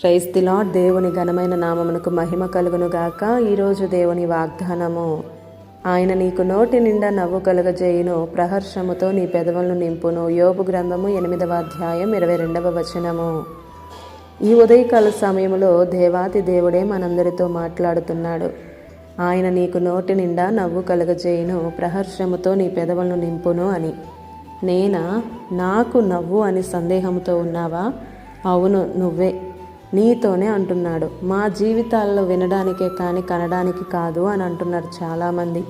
Praise the దేవుని ఘనమైన నామమునకు మహిమ కలుగును గాక ఈరోజు దేవుని వాగ్దానము ఆయన నీకు నోటి నిండా నవ్వు కలుగజేయును ప్రహర్షముతో నీ పెదవులను నింపును. యోబు గ్రంథము ఎనిమిదవ అధ్యాయం ఇరవై రెండవ వచనము. ఈ ఉదయకాల సమయంలో దేవాతి దేవుడే మనందరితో మాట్లాడుతున్నాడు. ఆయన నీకు నోటి నిండా నవ్వు కలుగజేయును ప్రహర్షముతో నీ పెదవులను నింపును అని. నేనా? నాకు నవ్వు అని సందేహంతో ఉన్నావా? అవును నువ్వే. నీతోనే అంటున్నాడు. మా జీవితాల్లో వినడానికే కానీ కనడానికి కాదు అని అంటున్నారు చాలామంది.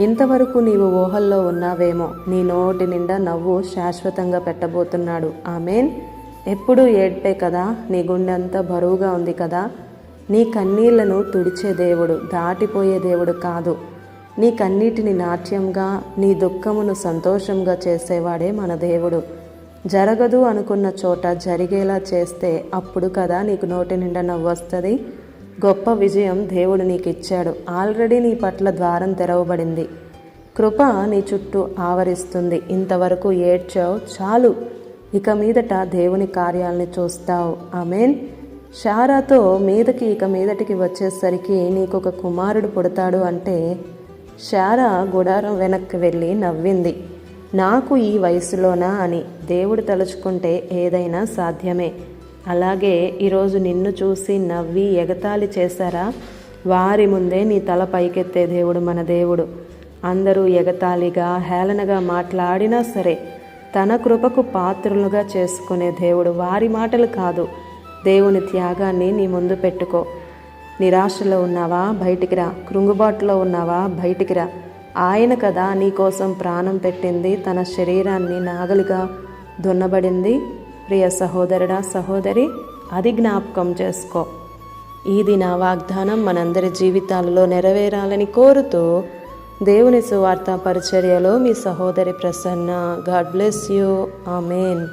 ఇంతవరకు నీవు ఊహల్లో ఉన్నావేమో నీ నోటి నిండా నవ్వు శాశ్వతంగా పెట్టబోతున్నాడు. ఆమెన్. ఎప్పుడూ ఏడ్పే కదా నీ గుండె అంతా బరువుగా ఉంది కదా. నీ కన్నీళ్ళను తుడిచే దేవుడు దాటిపోయే దేవుడు కాదు. నీ కన్నీటిని నాట్యంగా నీ దుఃఖమును సంతోషంగా చేసేవాడే మన దేవుడు. జరగదు అనుకున్న చోట జరిగేలా చేస్తే అప్పుడు కదా నీకు నోటి నిండా నవ్వు వస్తుంది? గొప్ప విజయం దేవుడు నీకు ఇచ్చాడు ఆల్రెడీ నీ పట్ల ద్వారం తెరవబడింది. కృప నీ చుట్టూ ఆవరిస్తుంది. ఇంతవరకు ఏడ్చావు చాలు. ఇక మీదట దేవుని కార్యాలని చూస్తావు. ఆమెన్. షారాతో మీదకి ఇక మీదటికి వచ్చేసరికి నీకు ఒక కుమారుడు పుడతాడు అంటే షారా గుడారం వెనక్కి వెళ్ళి నవ్వింది. నాకు ఈ వయసులోనా అని దేవుడు తలుచుకుంటే ఏదైనా సాధ్యమే. అలాగే ఈరోజు నిన్ను చూసి నవ్వి ఎగతాళి చేశారా? వారి ముందే నీ తల పైకెత్తే దేవుడు మన దేవుడు. అందరూ ఎగతాళిగా హేళనగా మాట్లాడినా సరే తన కృపకు పాత్రులుగా చేసుకునే దేవుడు వారి మాటలు కాదు. దేవుని త్యాగాన్ని నీ ముందు పెట్టుకో. నిరాశలో ఉన్నావా? బయటికి రా. కృంగుబాటులో ఉన్నావా? బయటికి రా. ఆయన కదా నీకోసం ప్రాణం పెట్టింది తన శరీరాన్ని నాగలిగా దున్నబడింది. ప్రియ సహోదరుడా సహోదరి అది జ్ఞాపకం చేసుకో. ఇది నా వాగ్దానం మనందరి జీవితాలలో నెరవేరాలని కోరుతూ దేవుని సువార్త పరిచర్యలో మీ సహోదరి Prasanna. God bless you. Amen.